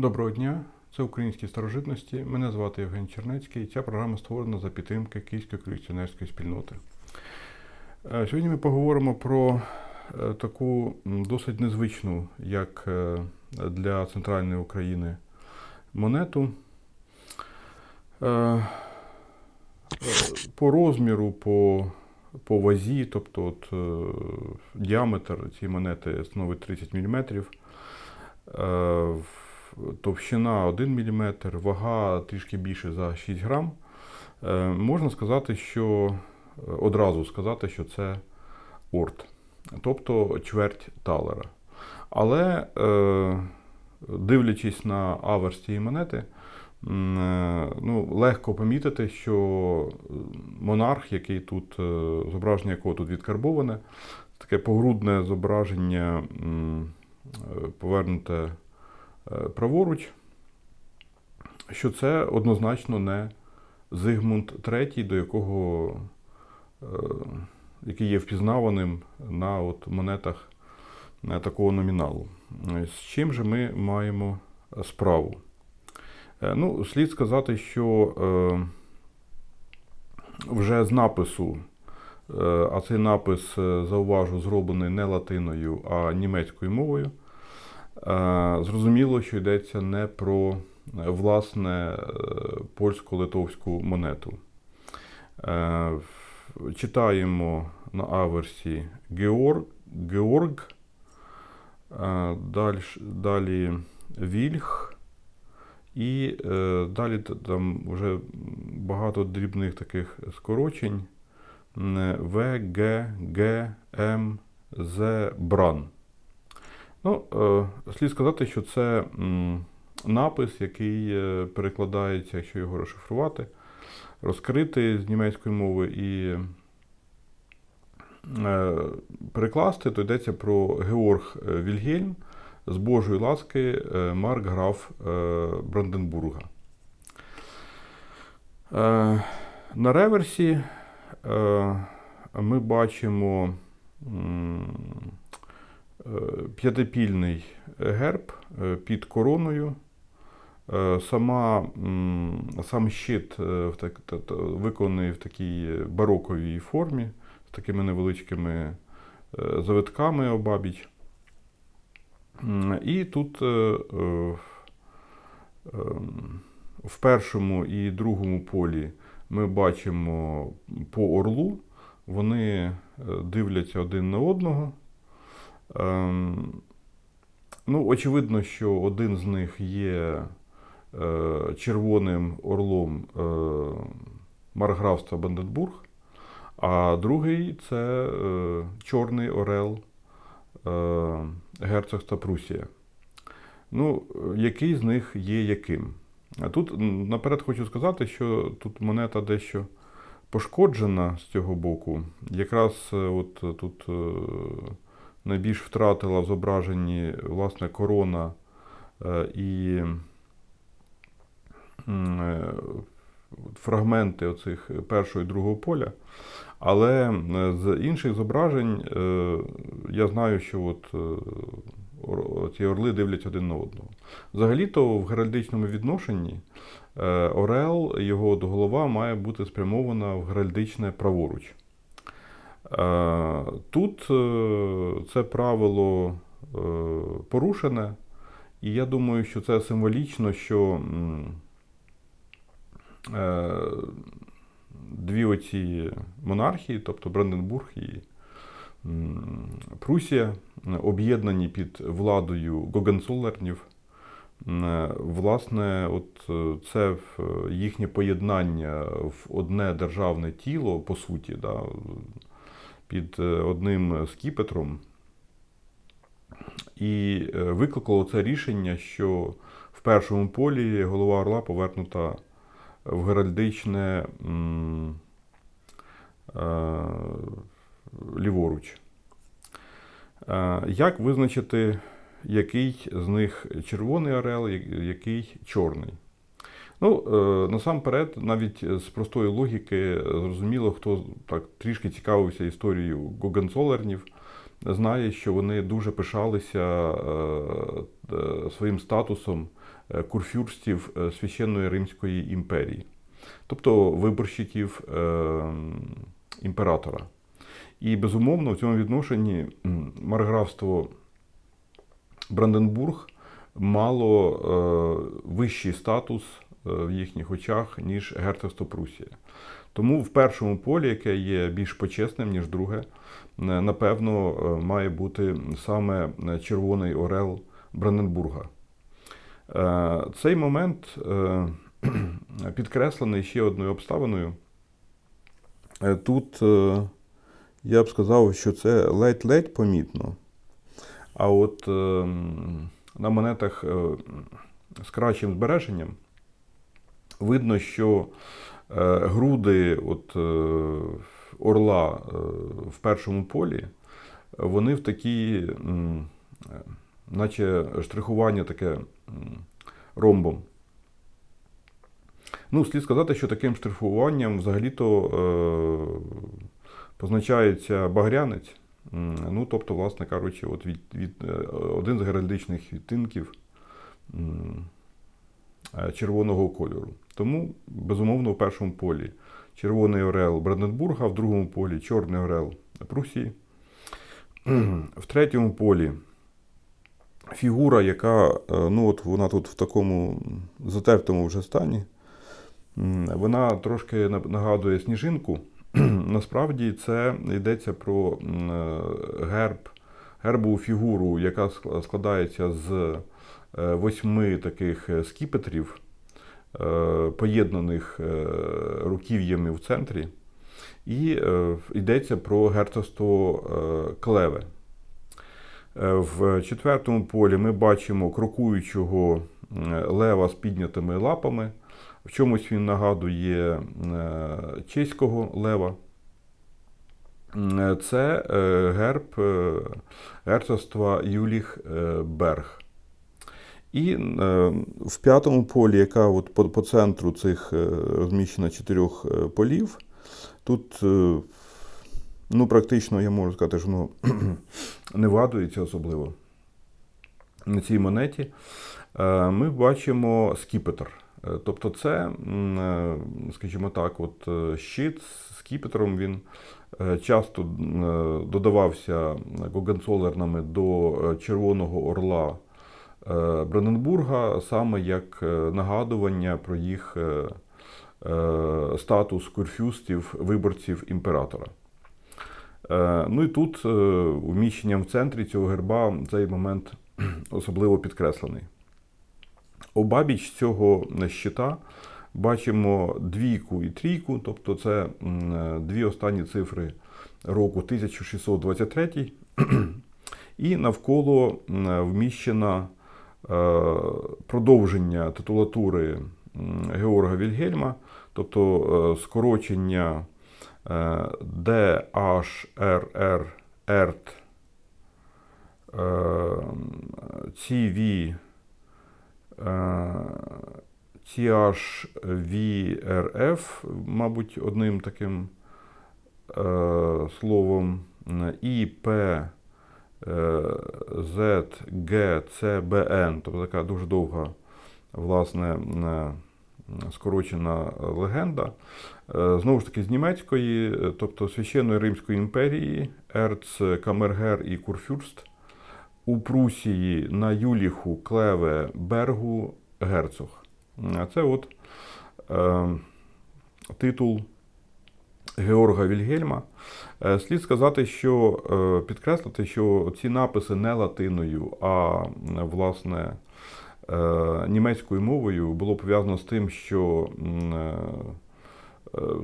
Доброго дня, це українські старожитності. Мене звати Євген Чернецький. Ця програма створена за підтримки Київської колекціонерської спільноти. Е, Сьогодні ми поговоримо про е, таку досить незвичну, як е, для центральної України, монету. По розміру, по, по вазі, тобто от, діаметр цієї монети становить 30 мм. Товщина 1 мм, вага трішки більше за 6 грам. Е, Можна сказати, що е, одразу сказати, що це орт, тобто чверть талера. Але е, дивлячись на аверс цієї монети, ну, легко помітити, що монарх, який тут, зображення якого тут відкарбоване, таке погрудне зображення повернуте праворуч, що це однозначно не Зигмунд III, до якого, е, який є впізнаваним на от монетах е, такого номіналу. Е, З чим же ми маємо справу? Е, Ну, слід сказати, що е, вже з напису, е, а цей напис, е, зауважу, зроблений не латиною, а німецькою мовою. Е, Зрозуміло, що йдеться не про е, власне е, польсько-литовську монету. Читаємо на аверсі Георг, Георг далі, далі Вільх, і далі там вже багато дрібних таких скорочень. В, Г, Г, М, З, Бран. Ну, е, слід сказати, що це напис, який е, перекладається, якщо його розшифрувати, розкрити з німецької мови і е, перекласти, то йдеться про Георг Вільгельм з Божої ласки Марк граф Бранденбурга. На реверсі ми бачимо п'ятипільний герб е, під короною. Е, Сама, сам щит е, виконаний в такій бароковій формі з такими невеличкими е, завитками обабіч. І тут е, е, в першому і другому полі ми бачимо по орлу, вони е, дивляться один на одного. Ем, Ну, очевидно, що один з них є е, червоним орлом е, Марграфства Банденбург, а другий це е, чорний орел герцогства Прусія. Ну, який з них є яким? Тут наперед хочу сказати, що тут монета дещо пошкоджена з цього боку. Якраз от тут найбільш втратила в зображенні власне корона е, і е, фрагменти оцих першого і другого поля. Але е, з інших зображень я знаю, що от ці орли дивляться один на одного. Взагалі-то в геральдичному відношенні орел, його голова має бути спрямована в геральдичне праворуч. Е, Тут е, це правило е, порушене, і я думаю, що це символічно, що дві оці монархії, тобто Бранденбург і Прусія, об'єднані під владою Гогенцоллернів. Власне, от це їхнє поєднання в одне державне тіло, по суті, да, під е, одним скіпетром. І е, викликало це рішення, що в першому полі голова орла повернута в геральдичне е, ліворуч. Е, Як визначити, який з них червоний орел, який чорний? Ну, е, насамперед, навіть з простої логіки, зрозуміло, хто так трішки цікавився історією Гогенцолернів, знає, що вони дуже пишалися е, е, своїм статусом е, курфюрстів е, Священної Римської імперії, тобто виборщиків е, імператора. І безумовно, в цьому відношенні марграфство Бранденбург мало е, вищий статус е, в їхніх очах, ніж герцогство Прусія. Тому в першому полі, яке є більш почесним, ніж друге, е, напевно, е, має бути саме е, Червоний Орел Бранденбурга. Е, Цей момент е, підкреслений ще одною обставиною. Е, Тут е, я б сказав, що це ледь-ледь помітно. А от е, на монетах е, з кращим збереженням видно, що е, груди от, е, орла е, в першому полі, вони в такі, наче штрихування таке ромбом. Ну, слід сказати, що таким штрихуванням взагалі-то позначається багрянець. Ну, тобто, власне кажучи, от від, від, один з геральдичних відтинків червоного кольору. Тому, безумовно, в першому полі червоний орел Бранденбурга, в другому полі чорний орел Прусії. В третьому полі фігура, яка е, ну, от вона тут в такому затертому вже стані. Вона трошки нагадує сніжинку. Насправді це йдеться про е, герб, гербову фігуру, яка складається з е, восьми таких скіпетрів, поєднаних е, руків'ями в центрі. І е, йдеться про герцогство е, Клеве. Е, В четвертому полі ми бачимо крокуючого лева з піднятими лапами. В чомусь він нагадує е, чеського лева. Це е, герб е, герцогства Юліх е, Берг. І е, в п'ятому полі, яка от по, по центру цих е, розміщена чотирьох е, полів, тут ну, практично я можу сказати, що воно не вгадується особливо на цій монеті. Ми бачимо скіпетр. Тобто, це, скажімо так, от щит з скіпетром він часто додавався гогенцолернами до Червоного Орла Бранденбурга, саме як е, нагадування про їх е, е, статус курфюстів, виборців імператора. Е, Ну і тут е, вміщенням в центрі цього герба цей момент особливо підкреслений. Обабіч цього щита бачимо двійку і трійку, тобто це е, дві останні цифри року 1623, і навколо вміщена е, продовження титулатури Георга Вільгельма, тобто е, скорочення е, DHRR ERT CV THVRF, мабуть, одним таким е, словом, ІП ZGCBN, тобто така дуже довга, власне, е, скорочена легенда. Е, Знову ж таки, з німецької, е, тобто Священної Римської імперії, Ерц, Камергер і Курфюрст. У Прусії на Юліху, Клеве, Бергу, Герцог. Це от е, титул Георга Вільгельма. Е, слід сказати, що е, підкреслити, що ці написи не латиною, а власне е, німецькою мовою було пов'язано з тим, що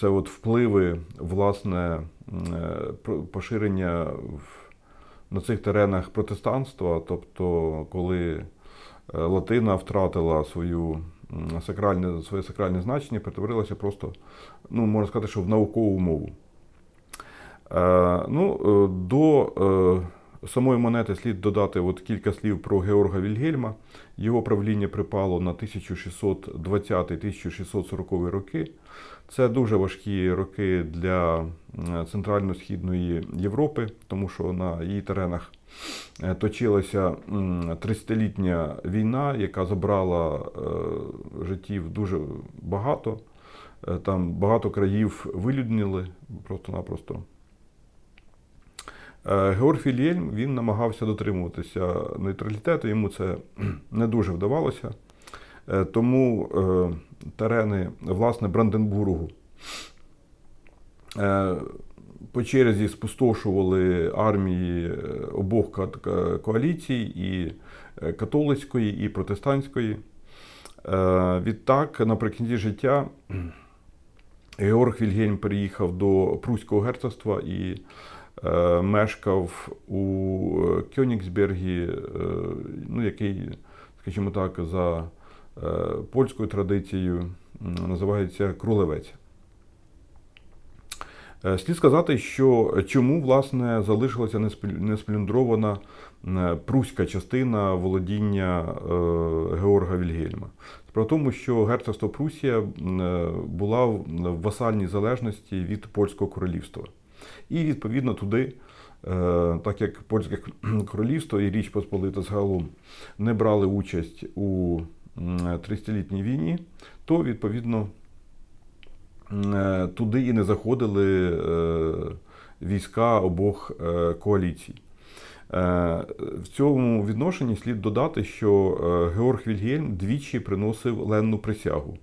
це от впливи власне поширення на цих теренах протестанства, тобто коли Латина втратила свою сакральне, своє сакральне значення, перетворилася просто, ну, можна сказати, що в наукову мову. Е, ну, е, до е, самої монети слід додати от кілька слів про Георга Вільгельма. Його правління припало на 1620-1640 роки. Це дуже важкі роки для Центрально-Східної Європи, тому що на її теренах точилася м, 30-літня війна, яка забрала життів дуже багато. Е, Там багато країв вилюднили просто-напросто. Е, Георг Вільєльм він намагався дотримуватися нейтралітету, йому це не дуже вдавалося. Е, Тому терени власне Бранденбургу по черзі спустошували армії обох коаліцій, і католицької, і протестантської. Відтак, наприкінці життя, Георг Вільгельм переїхав до Пруського герцогства і е, мешкав у е, Кьонігсбергі, е, ну, який, скажімо так, за е, польською традицією називається Крулевець. Е, Слід сказати, що чому власне залишилася неспл- несплюндрована е, пруська частина володіння е, Георга Вільгельма. В тому, що герцогство Прусія була в васальній залежності від польського королівства. І відповідно туди, так як польське королівство і Річ Посполита загалом не брали участь у м, 30-літній війні, то відповідно туди і не заходили е, війська обох е, коаліцій. Е, В цьому відношенні слід додати, що е, Георг Вільгельм двічі приносив ленну присягу.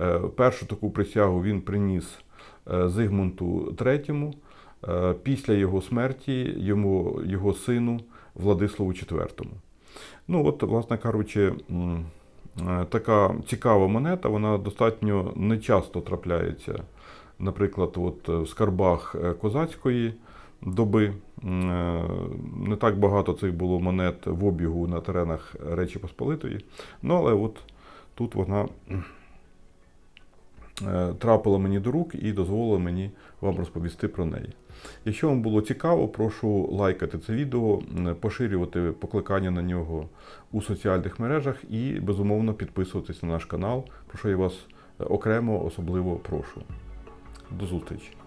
Е, Першу таку присягу він приніс е, Зигмунту III, е, після його смерті йому, його сину Владиславу IV. Ну, от, власне кажучи, е, така цікава монета, вона достатньо нечасто трапляється, наприклад, от в скарбах е, козацької доби. Е, Не так багато цих було монет в обігу на теренах Речі Посполитої. Ну, але от тут вона е, трапила мені до рук і дозволила мені вам розповісти про неї. Якщо вам було цікаво, прошу лайкати це відео, поширювати покликання на нього у соціальних мережах і, безумовно, підписуватись на наш канал, про що я вас е, окремо особливо прошу. До зустрічі!